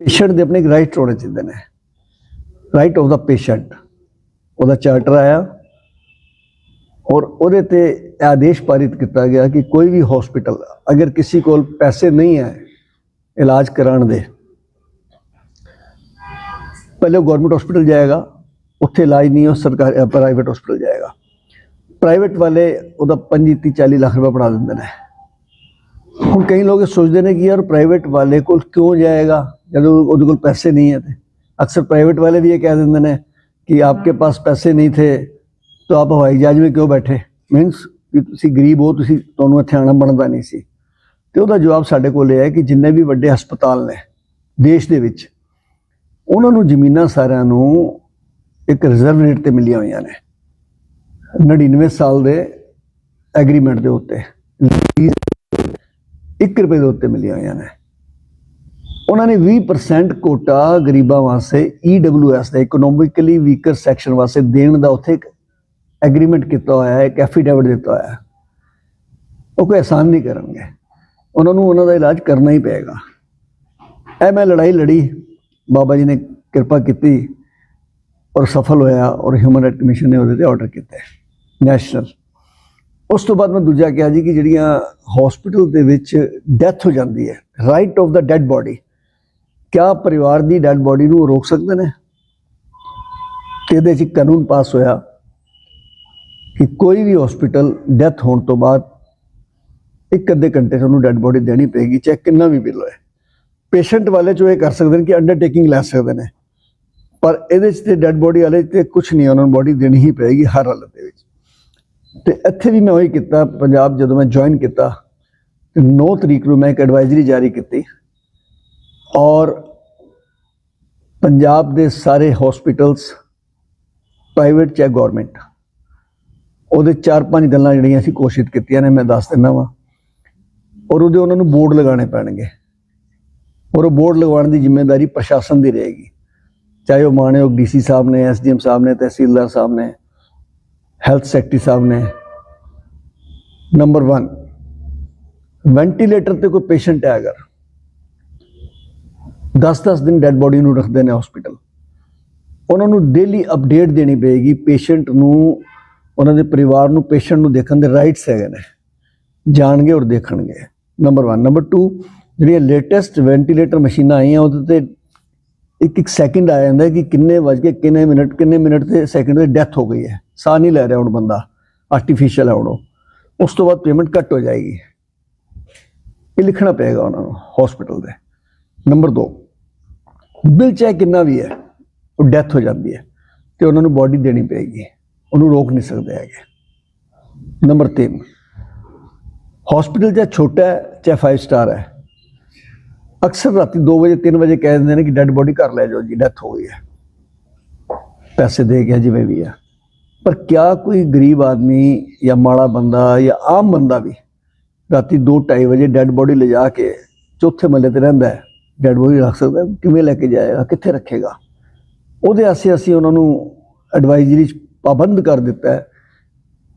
Patient ਦੇ ਆਪਣੇ right ਹੋਣੇ ਚਾਹੀਦੇ ਨੇ। ਰਾਈਟ ਆਫ ਦਾ ਪੇਸ਼ੈਂਟ। ਉਹਦਾ ਚਾਰਟਰ ਆਇਆ ਔਰ ਉਹਦੇ ਤੇ ਆਦੇਸ਼ ਪਾਰਿਤ ਕੀਤਾ ਗਿਆ ਕਿ ਕੋਈ ਵੀ ਹਸਪੀਟਲ ਅਗਰ ਕਿਸੇ ਕੋਲ ਪੈਸੇ ਨਹੀਂ ਹੈ, ਇਲਾਜ ਕਰਾਉਣ ਦੇ, ਪਹਿਲੇ ਗਵਰਨਮੈਂਟ ਹਸਪੀਟਲ ਜਾਏਗਾ, ਉੱਥੇ ਇਲਾਜ ਨਹੀਂ, ਉਹ ਸਰਕਾਰ ਪ੍ਰਾਈਵੇਟ ਹਸਪੀਟਲ ਜਾਏਗਾ। ਪ੍ਰਾਈਵੇਟ ਵਾਲੇ ਉਹਦਾ 25 30 40 ਲੱਖ ਰੁਪਏ ਬਣਾ ਦਿੰਦੇ ਨੇ। ਹੁਣ ਕਈ ਲੋਕ ਇਹ ਸੋਚਦੇ ਨੇ ਕਿ ਯਾਰ ਪ੍ਰਾਈਵੇਟ ਵਾਲੇ ਕੋਲ ਕਿਉਂ ਜਾਏਗਾ? ਜਦੋਂ ਉਹਦੇ ਕੋਲ ਪੈਸੇ ਨਹੀਂ ਹੈ ਤੇ। ਅਕਸਰ ਪ੍ਰਾਈਵੇਟ ਵਾਲੇ ਵੀ ਇਹ ਕਹਿ ਦਿੰਦੇ ਨੇ ਕਿ ਆਪਕੇ ਪਾਸ ਪੈਸੇ ਨਹੀਂ ਥੇ ਤਾਂ ਆਪ ਹਵਾਈ ਜਹਾਜ਼ ਵਿੱਚ ਕਿਉਂ ਬੈਠੇ? ਮੀਨਸ ਕਿ ਤੁਸੀਂ ਗਰੀਬ ਹੋ ਤੁਸੀਂ ਤੁਹਾਨੂੰ ਇੱਥੇ ਆਉਣਾ ਬਣਦਾ ਨਹੀਂ ਸੀ। ਤੇ ਉਹਦਾ ਜਵਾਬ ਸਾਡੇ ਕੋਲ ਇਹ ਹੈ ਕਿ ਜਿੰਨੇ ਵੀ ਵੱਡੇ ਹਸਪਤਾਲ ਨੇ ਦੇਸ਼ ਦੇ ਵਿੱਚ ਉਹਨਾਂ ਨੂੰ ਜ਼ਮੀਨਾਂ ਸਾਰਿਆਂ ਨੂੰ ਇੱਕ ਰਿਜ਼ਰਵ ਰੇਟ ਤੇ ਮਿਲੀਆਂ ਹੋਈਆਂ ਨੇ। 99 ਸਾਲ ਦੇ ਐਗਰੀਮੈਂਟ ਦੇ ਉੱਤੇ। 1 ਰੁਪਏ ਦੇ ਉੱਤੇ ਮਿਲੀਆਂ ਹੋਈਆਂ ਨੇ। ਉਹਨਾਂ ਨੇ 20% ਕੋਟਾ ਗਰੀਬਾਂ ਵਾਸਤੇ EWS ਦਾ ਇਕਨੋਮਿਕਲੀ ਵੀਕਰ ਸੈਕਸ਼ਨ ਵਾਸਤੇ ਦੇਣ ਦਾ ਉੱਥੇ ਇੱਕ ਐਗਰੀਮੈਂਟ ਕੀਤਾ ਹੋਇਆ ਹੈ, ਇੱਕ ਐਫੀਡੇਵਿਟ ਦਿੱਤਾ ਹੋਇਆ ਹੈ। ਉਹ ਕੋਈ ਆਸਾਨ ਨਹੀਂ ਕਰਨਗੇ। ਉਹਨਾਂ ਨੂੰ ਉਹਨਾਂ ਦਾ ਇਲਾਜ ਕਰਨਾ ਹੀ ਪਏਗਾ। ਇਹ ਮੈਂ ਲੜਾਈ ਲੜੀ। ਬਾਬਾ ਜੀ ਨੇ ਕਿਰਪਾ ਕੀਤੀ ਔਰ ਸਫਲ ਹੋਇਆ ਔਰ ਹਿਊਮਨ ਰਾਈਟ ਕਮਿਸ਼ਨ ਨੇ ਉਹਦੇ ਤੇ ਆਰਡਰ ਕੀਤਾ। ਨੈਸ਼ਨਲ ਉਸ ਤੋਂ ਬਾਅਦ ਮੈਂ ਦੂਜਾ ਕਿਹਾ ਜੀ ਕਿ ਜਿਹੜੀਆਂ ਹਸਪੀਟਲ ਦੇ ਵਿੱਚ ਡੈਥ ਹੋ ਜਾਂਦੀ ਹੈ ਰਾਈਟ ਆਫ ਦਾ ਡੈੱਡ ਬੋਡੀ ਕਿਆ ਪਰਿਵਾਰ ਦੀ ਡੈੱਡ ਬੋਡੀ ਨੂੰ ਰੋਕ ਸਕਦੇ ਨੇ? ਤੇ ਇਹਦੇ 'ਚ ਕਾਨੂੰਨ ਪਾਸ ਹੋਇਆ ਕਿ ਕੋਈ ਵੀ ਹਸਪੀਟਲ ਡੈਥ ਹੋਣ ਤੋਂ ਬਾਅਦ ਇੱਕ ਅੱਧੇ ਘੰਟੇ 'ਚ ਉਹਨੂੰ ਡੈਡ ਬੋਡੀ ਦੇਣੀ ਪਏਗੀ, ਚਾਹੇ ਕਿੰਨਾ ਵੀ ਬਿੱਲ ਹੋਏ। ਪੇਸ਼ੈਂਟ ਵਾਲੇ ਚੋਂ ਇਹ ਕਰ ਸਕਦੇ ਨੇ ਕਿ ਅੰਡਰਟੇਕਿੰਗ ਲੈ ਸਕਦੇ ਨੇ। ਪਰ ਇਹਦੇ 'ਚ ਤੇ ਡੈੱਡ ਬੋਡੀ ਵਾਲੇ 'ਚ ਤੇ ਕੁਝ ਨਹੀਂ, ਉਹਨਾਂ ਨੂੰ ਬੋਡੀ ਦੇਣੀ ਹੀ ਪਏਗੀ ਹਰ ਹਾਲਤ ਦੇ ਵਿੱਚ। ਤੇ ਇੱਥੇ ਵੀ ਮੈਂ ਉਹੀ ਕੀਤਾ, ਪੰਜਾਬ ਜਦੋਂ ਮੈਂ ਜੁਆਇਨ ਕੀਤਾ, ਤੇ 9 ਤਰੀਕ ਨੂੰ ਮੈਂ ਇੱਕ ਐਡਵਾਈਜ਼ਰੀ ਜਾਰੀ ਕੀਤੀ। ਔਰ ਪੰਜਾਬ ਦੇ ਸਾਰੇ ਹਸਪੀਟਲਸ ਪ੍ਰਾਈਵੇਟ ਚਾਹੇ ਗਵਰਨਮੈਂਟ ਉਹਦੇ ਚਾਰ ਪੰਜ ਗੱਲਾਂ ਜਿਹੜੀਆਂ ਅਸੀਂ ਕੋਸ਼ਿਸ਼ ਕੀਤੀਆਂ ਨੇ, ਮੈਂ ਦੱਸ ਦਿੰਦਾ ਵਾਂ। ਔਰ ਉਹਦੇ ਉਹਨਾਂ ਨੂੰ ਬੋਰਡ ਲਗਾਉਣੇ ਪੈਣਗੇ। ਔਰ ਉਹ ਬੋਰਡ ਲਗਵਾਉਣ ਦੀ ਜ਼ਿੰਮੇਵਾਰੀ ਪ੍ਰਸ਼ਾਸਨ ਦੀ ਰਹੇਗੀ। ਚਾਹੇ ਉਹ ਮਾਣਯੋਗ ਡੀਸੀ ਸਾਹਿਬ ਨੇ ਐਸਡੀਐਮ ਸਾਹਿਬ ਨੇ, ਤਹਿਸੀਲਦਾਰ ਸਾਹਿਬ ਨੇ ਹੈਲਥ ਸੈਕਟਰੀ ਸਾਹਿਬ ਨੇ। ਨੰਬਰ 1 ਵੈਂਟੀਲੇਟਰ ਤੇ ਕੋਈ ਪੇਸ਼ੈਂਟ ਹੈ ਅਗਰ 10-10 ਦਿਨ ਡੈੱਡ ਬੋਡੀ ਨੂੰ ਰੱਖਦੇ ਨੇ ਹਸਪੀਟਲ ਉਹਨਾਂ ਨੂੰ ਡੇਲੀ ਅਪਡੇਟ ਦੇਣੀ ਪਏਗੀ ਪੇਸ਼ੈਂਟ ਨੂੰ, ਉਹਨਾਂ ਦੇ ਪਰਿਵਾਰ ਨੂੰ ਪੇਸ਼ੈਂਟ ਨੂੰ ਦੇਖਣ ਦੇ ਰਾਈਟਸ ਹੈਗੇ ਨੇ। ਜਾਣਗੇ ਔਰ ਦੇਖਣਗੇ। ਨੰਬਰ 1 ਨੰਬਰ 2 ਜਿਹੜੀਆਂ ਲੇਟੈਸਟ ਵੈਂਟੀਲੇਟਰ ਮਸ਼ੀਨਾਂ ਆਈਆਂ, ਉਹਦੇ ਤੇ ਇੱਕ ਇੱਕ ਸੈਕਿੰਡ ਆ ਜਾਂਦਾ ਕਿ ਕਿੰਨੇ ਵਜ ਕੇ ਕਿੰਨੇ ਮਿੰਟ ਕਿੰਨੇ ਮਿੰਟ ਤੇ ਸੈਕਿੰਡ ਤੇ ਡੈਥ ਹੋ ਗਈ ਹੈ। ਸਾਹ ਨਹੀਂ ਲੈ ਰਿਹਾ ਹੁਣ ਬੰਦਾ ਆਰਟੀਫੀਸ਼ੀਅਲ ਹੈ ਹੁਣ ਉਹ। ਉਸ ਤੋਂ ਬਾਅਦ ਪੇਮੈਂਟ ਕੱਟ ਹੋ ਜਾਏਗੀ। ਇਹ ਲਿਖਣਾ ਪਏਗਾ ਉਹਨਾਂ ਨੂੰ ਹਸਪੀਟਲ ਦੇ। ਨੰਬਰ 2 ਬਿੱਲ ਚਾਹੇ ਕਿੰਨਾ ਵੀ ਹੈ, ਉਹ ਡੈਥ ਹੋ ਜਾਂਦੀ ਹੈ ਤੇ ਉਹਨਾਂ ਨੂੰ ਬਾਡੀ ਦੇਣੀ ਪਏਗੀ। ਉਹਨੂੰ ਰੋਕ ਨਹੀਂ ਸਕਦੇ ਹੈਗੇ। ਨੰਬਰ 3 ਹਸਪੀਟਲ ਚਾਹੇ ਛੋਟਾ ਹੈ, ਚਾਹੇ 5 ਸਟਾਰ ਹੈ, ਅਕਸਰ ਰਾਤੀ 2 ਵਜੇ 3 ਵਜੇ ਕਹਿ ਦਿੰਦੇ ਨੇ ਕਿ ਡੈੱਡ ਬੋਡੀ ਘਰ ਲੈ ਜਾਓ ਜੀ ਡੈਥ ਹੋ ਗਈ ਹੈ। ਪੈਸੇ ਦੇ ਗਿਆ ਜਿਵੇਂ ਵੀ ਆ। ਪਰ ਕਿਆ ਕੋਈ ਗਰੀਬ ਆਦਮੀ ਜਾਂ ਮਾੜਾ ਬੰਦਾ ਜਾਂ ਆਮ ਬੰਦਾ ਵੀ ਰਾਤੀ 2:30 ਵਜੇ ਡੈੱਡ ਬੋਡੀ ਲਿਜਾ ਕੇ ਚੌਥੇ ਮਹੱਲੇ ਤੇ ਰਹਿੰਦਾ ਹੈ ਡੈੱਡ ਬੋਡੀ ਰੱਖ ਸਕਦਾ ਕਿਵੇਂ ਲੈ ਕੇ ਜਾਏਗਾ, ਕਿੱਥੇ ਰੱਖੇਗਾ? ਉਹਦੇ ਆਸੇ ਅਸੀਂ ਉਹਨਾਂ ਨੂੰ ਐਡਵਾਈਜ਼ਰੀ ਚ ਪਾਬੰਦ ਕਰ ਦਿੱਤਾ ਹੈ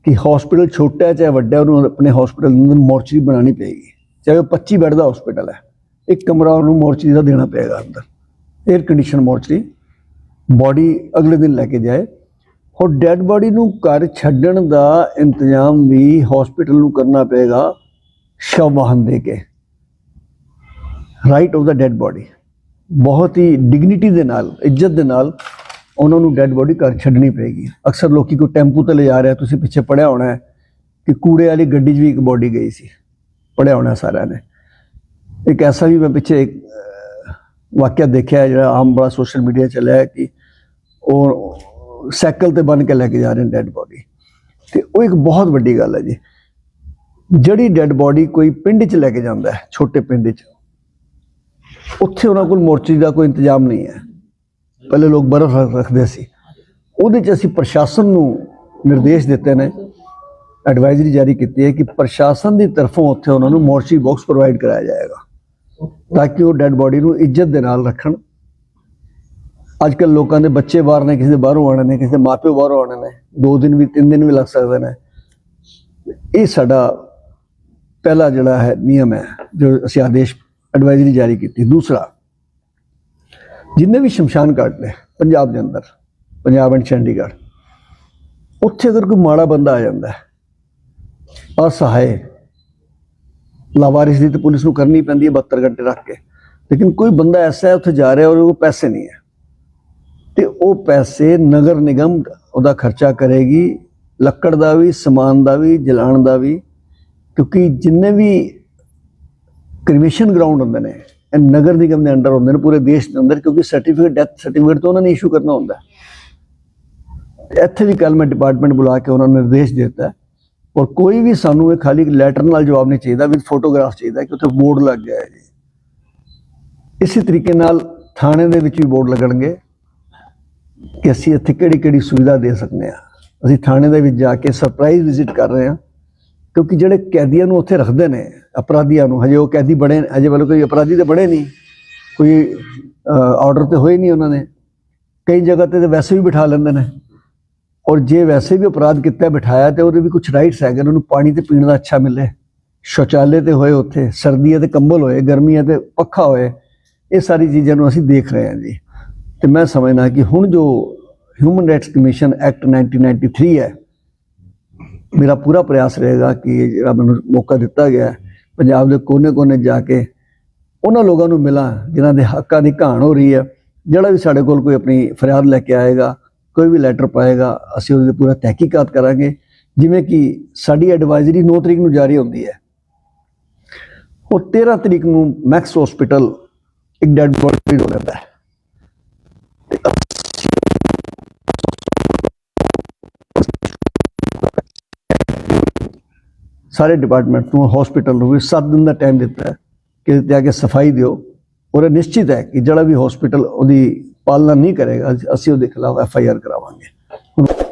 ਕਿ ਹਸਪੀਟਲ ਛੋਟਾ ਹੈ, ਚਾਹੇ ਵੱਡਾ ਉਹਨੂੰ ਆਪਣੇ ਹਸਪੀਟਲ ਨੂੰ ਮੋਰਚਰੀ ਬਣਾਉਣੀ ਪਏਗੀ। ਚਾਹੇ ਉਹ 25 ਬੈੱਡ ਦਾ ਹਸਪੀਟਲ ਹੈ, ਇੱਕ ਕਮਰਾ ਉਹਨੂੰ ਮੋਰਚਰੀ ਦਾ ਦੇਣਾ ਪਏਗਾ ਅੰਦਰ। 에ਅਰ ਕੰਡੀਸ਼ਨ ਮੋਰਚਰੀ ਬਾਡੀ ਅਗਲੇ ਦਿਨ ਲੈ ਕੇ ਜਾਏ। ਔਰ ਡੈੱਡ ਬਾਡੀ ਨੂੰ ਘਰ ਛੱਡਣ ਦਾ ਇੰਤਜ਼ਾਮ ਵੀ ਹਸਪੀਟਲ ਨੂੰ ਕਰਨਾ ਪਏਗਾ ਸ਼ਵ ਵਾਹਨ ਦੇ ਕੇ। ਰਾਈਟ ਆਫ ਦਾ ਡੈੱਡ ਬਾਡੀ ਬਹੁਤ ਹੀ ਡਿਗਨਿਟੀ ਦੇ ਨਾਲ, ਇੱਜ਼ਤ ਦੇ ਨਾਲ ਉਹਨਾਂ ਨੂੰ ਡੈੱਡ ਬਾਡੀ ਘਰ ਛੱਡਣੀ ਪਏਗੀ। ਅਕਸਰ ਲੋਕੀ ਕੋ ਟੈਂਪੂ ਤੇ ਲੈ ਜਾ ਰਿਹਾ, ਤੁਸੀਂ ਪਿੱਛੇ ਪੜਿਆ ਹੋਣਾ ਹੈ ਕਿ ਕੂੜੇ ਵਾਲੀ ਗੱਡੀ 'ਚ ਵੀ ਇੱਕ ਬਾਡੀ ਗਈ ਸੀ। ਪੜਿਆ ਹੋਣਾ ਸਾਰਿਆਂ ਨੇ। ਇੱਕ ਐਸਾ ਵੀ ਮੈਂ ਪਿੱਛੇ ਇੱਕ ਵਾਕਿਆ ਦੇਖਿਆ ਜਿਹੜਾ ਆਮ ਬੜਾ ਸੋਸ਼ਲ ਮੀਡੀਆ ਚੱਲਿਆ ਕਿ ਉਹ ਸਾਈਕਲ ਤੇ ਬੰਨ ਕੇ ਲੈ ਕੇ ਜਾ ਰਹੇ ਨੇ ਡੈੱਡ ਬੋਡੀ ਤੇ ਉਹ ਇੱਕ ਬਹੁਤ ਵੱਡੀ ਗੱਲ ਹੈ ਜੀ। ਜਿਹੜੀ ਡੈੱਡ ਬੋਡੀ ਕੋਈ ਪਿੰਡ 'ਚ ਲੈ ਕੇ ਜਾਂਦਾ ਹੈ, ਛੋਟੇ ਪਿੰਡ 'ਚ, ਉੱਥੇ ਉਹਨਾਂ ਕੋਲ ਮੋਰਚੀ ਦਾ ਕੋਈ ਇੰਤਜ਼ਾਮ ਨਹੀਂ ਹੈ। ਪਹਿਲੇ ਲੋਕ ਬਰਫ਼ ਰੱਖਦੇ ਸੀ। ਉਹਦੇ 'ਚ ਅਸੀਂ ਪ੍ਰਸ਼ਾਸਨ ਨੂੰ ਨਿਰਦੇਸ਼ ਦਿੱਤੇ ਨੇ ਐਡਵਾਈਜ਼ਰੀ ਜਾਰੀ ਕੀਤੀ ਹੈ ਕਿ ਪ੍ਰਸ਼ਾਸਨ ਦੀ ਤਰਫੋਂ ਉੱਥੇ ਉਹਨਾਂ ਨੂੰ ਮੋਰਚੀ ਬਾਕਸ ਪ੍ਰੋਵਾਈਡ ਕਰਾਇਆ ਜਾਏਗਾ, ਤਾਂ ਕਿ ਉਹ ਡੈੱਡ ਬੋਡੀ ਨੂੰ ਇੱਜ਼ਤ ਦੇ ਨਾਲ ਰੱਖਣ। ਅੱਜ ਕੱਲ ਲੋਕਾਂ ਦੇ ਬੱਚੇ ਬਾਹਰ ਨੇ, ਕਿਸੇ ਦੇ ਬਾਹਰੋਂ ਆਉਣੇ ਨੇ, ਕਿਸੇ ਦੇ ਮਾਪਿਓ ਬਾਹਰੋਂ ਆਉਣੇ ਨੇ, ਦੋ ਦਿਨ ਵੀ, ਤਿੰਨ ਦਿਨ ਵੀ ਲੱਗ ਸਕਦੇ ਨੇ। ਇਹ ਸਾਡਾ ਪਹਿਲਾ ਜਿਹੜਾ ਹੈ ਨਿਯਮ ਹੈ, ਜੋ ਅਸੀਂ ਆਦੇਸ਼ ਐਡਵਾਈਜ਼ਰੀ ਜਾਰੀ ਕੀਤੀ। ਦੂਸਰਾ, ਜਿੰਨੇ ਵੀ ਸ਼ਮਸ਼ਾਨ ਘਾਟ ਨੇ, ਪੰਜਾਬ ਦੇ ਅੰਦਰ, ਪੰਜਾਬ ਐਂਡ ਚੰਡੀਗੜ੍ਹ, ਉੱਥੇ ਅਗਰ ਕੋਈ ਮਾੜਾ ਬੰਦਾ ਆ ਜਾਂਦਾ ਹੈ, ਅਸਹਾਏ, ਲਾਵਾਰਿਸ ਦੀ ਤਾਂ ਪੁਲਿਸ ਨੂੰ ਕਰਨੀ ਪੈਂਦੀ ਹੈ 72 ਘੰਟੇ ਰੱਖ ਕੇ। ਲੇਕਿਨ ਕੋਈ ਬੰਦਾ ਐਸਾ ਹੈ, ਉੱਥੇ ਜਾ ਰਿਹਾ ਔਰ ਉਹ ਪੈਸੇ ਨਹੀਂ ਹੈ। ਤੇ ਉਹ ਪੈਸੇ ਨਗਰ ਨਿਗਮ ਉਹਦਾ ਖਰਚਾ ਕਰੇਗੀ, ਲੱਕੜ ਦਾ ਵੀ, ਸਮਾਨ ਦਾ ਵੀ ਜਲਾਉਣ ਦਾ ਵੀ, ਕਿਉਂਕਿ ਜਿੰਨੇ ਵੀ ਕ੍ਰਿਮੀਸ਼ਨ ਗਰਾਊਂਡ ਹੁੰਦੇ ਨੇ, ਇਹ ਨਗਰ ਨਿਗਮ ਦੇ ਅੰਡਰ ਹੁੰਦੇ ਨੇ, ਪੂਰੇ ਦੇਸ਼ ਦੇ ਅੰਦਰ, ਕਿਉਂਕਿ ਸਰਟੀਫਿਕੇਟ ਡੈਥ ਸਰਟੀਫਿਕੇਟ ਤਾਂ ਉਹਨਾਂ ਨੇ ਇਸ਼ੂ ਕਰਨਾ ਹੁੰਦਾ ਇੱਥੇ ਵੀ ਕੱਲ ਮੈਂ ਡਿਪਾਰਟਮੈਂਟ ਬੁਲਾ ਕੇ ਉਹਨਾਂ ਨੂੰ ਨਿਰਦੇਸ਼ ਦਿੱਤਾ ਔਰ ਕੋਈ ਵੀ ਸਾਨੂੰ ਇਹ ਖਾਲੀ ਲੈਟਰ ਨਾਲ ਜਵਾਬ ਨਹੀਂ ਚਾਹੀਦਾ ਵਿਦ ਫੋਟੋਗ੍ਰਾਫ ਚਾਹੀਦਾ ਕਿ ਉੱਥੇ ਬੋਰਡ ਲੱਗ ਗਿਆ ਹੈ ਜੀ। ਇਸੇ ਤਰੀਕੇ ਨਾਲ ਥਾਣੇ ਦੇ ਵਿੱਚ ਵੀ ਬੋਰਡ ਲੱਗਣਗੇ। ਕਿ ਅਸੀਂ ਇੱਥੇ ਕਿਹੜੀ ਕਿਹੜੀ ਸੁਵਿਧਾ ਦੇ ਸਕਦੇ ਹਾਂ। ਅਸੀਂ ਥਾਣੇ ਦੇ ਵਿੱਚ ਜਾ ਕੇ ਸਰਪ੍ਰਾਈਜ਼ ਵਿਜ਼ਿਟ ਕਰ ਰਹੇ ਹਾਂ, ਕਿਉਂਕਿ ਜਿਹੜੇ ਕੈਦੀਆਂ ਨੂੰ ਉੱਥੇ ਰੱਖਦੇ ਨੇ, ਅਪਰਾਧੀਆਂ ਨੂੰ, ਹਜੇ ਉਹ ਕੈਦੀ ਬੜੇ ਹਜੇ ਵੱਲੋਂ ਕੋਈ ਅਪਰਾਧੀ ਤੇ ਬੜੇ ਨਹੀਂ। ਕੋਈ ਆਰਡਰ ਤੇ ਹੋਏ ਨਹੀਂ ਉਹਨਾਂ ਨੇ। ਕਈ ਜਗ੍ਹਾ ਤੇ ਤਾਂ ਵੈਸੇ ਵੀ ਬਿਠਾ ਲੈਂਦੇ ਨੇ। ਔਰ ਜੇ ਵੈਸੇ ਵੀ ਅਪਰਾਧ ਕੀਤਾ, ਬਿਠਾਇਆ ਤੇ ਉਹਦੇ ਵੀ ਕੁਝ ਰਾਈਟਸ ਹੈਗੇ ਉਹਨਾਂ ਨੂੰ ਪਾਣੀ ਤੇ ਪੀਣ ਦਾ ਅੱਛਾ ਮਿਲੇ। ਸ਼ੌਚਾਲੇ ਤੇ ਹੋਏ ਉੱਥੇ, ਸਰਦੀਆਂ ਤੇ ਕੰਬਲ ਹੋਏ, ਗਰਮੀਆਂ ਤੇ ਪੱਖਾ ਹੋਏ, ਇਹ ਸਾਰੀ ਚੀਜ਼ਾਂ ਨੂੰ ਅਸੀਂ ਦੇਖ ਰਹੇ ਹਾਂ ਜੀ। ਤੇ ਮੈਂ ਸਮਝਦਾ ਕਿ ਹੁਣ ਜੋ ਹਿਊਮਨ ਰਾਈਟਸ ਕਮਿਸ਼ਨ ਐਕਟ 1993 ਹੈ, ਮੇਰਾ ਪੂਰਾ ਪ੍ਰਯਾਸ ਰਹੇਗਾ ਕਿ ਜਿਹੜਾ ਮੈਨੂੰ ਮੌਕਾ ਦਿੱਤਾ ਗਿਆ ਪੰਜਾਬ ਦੇ ਕੋਨੇ-ਕੋਨੇ ਜਾ ਕੇ ਉਹਨਾਂ ਲੋਕਾਂ ਨੂੰ ਮਿਲਾਂ ਜਿਨ੍ਹਾਂ ਦੇ ਹੱਕਾਂ ਦੀ ਘਾਣ ਹੋ ਰਹੀ ਹੈ। ਜਿਹੜਾ ਵੀ ਸਾਡੇ ਕੋਲ ਕੋਈ ਆਪਣੀ ਫਰਿਆਦ ਲੈ ਕੇ ਆਏਗਾ, ਕੋਈ ਵੀ ਲੈਟਰ ਪਾਏਗਾ, ਅਸੀਂ ਉਹਦੇ ਪੂਰਾ ਤਹਿਕੀਕਾਤ ਕਰਾਂਗੇ। ਜਿਵੇਂ ਕਿ ਸਾਡੀ ਐਡਵਾਈਜ਼ਰੀ 9 ਤਰੀਕ ਨੂੰ ਜਾਰੀ ਹੁੰਦੀ ਹੈ। ਉਹ 13 ਤਰੀਕ ਨੂੰ ਮੈਕਸ ਹਸਪੀਟਲ ਇੱਕ ਡੈਡ ਬੋਡੀ ਹੋ ਜਾਂਦਾ ਹੈ। ਸਾਰੇ ਡਿਪਾਰਟਮੈਂਟ ਨੂੰ ਹਸਪੀਟਲ ਨੂੰ ਵੀ 7 ਦਿਨ ਦਾ ਟਾਈਮ ਦਿੱਤਾ ਹੈ ਕਿ ਤੇ ਆ ਕੇ ਸਫ਼ਾਈ ਦਿਓ। ਔਰ ਇਹ ਨਿਸ਼ਚਿਤ ਹੈ ਕਿ ਜਿਹੜਾ ਵੀ ਹਸਪੀਟਲ ਉਹਦੀ ਪਾਲਣਾ ਨਹੀਂ ਕਰੇਗਾ, ਅਸੀਂ ਉਹਦੇ ਖਿਲਾਫ ਐਫ ਆਈ ਆਰ ਕਰਾਵਾਂਗੇ।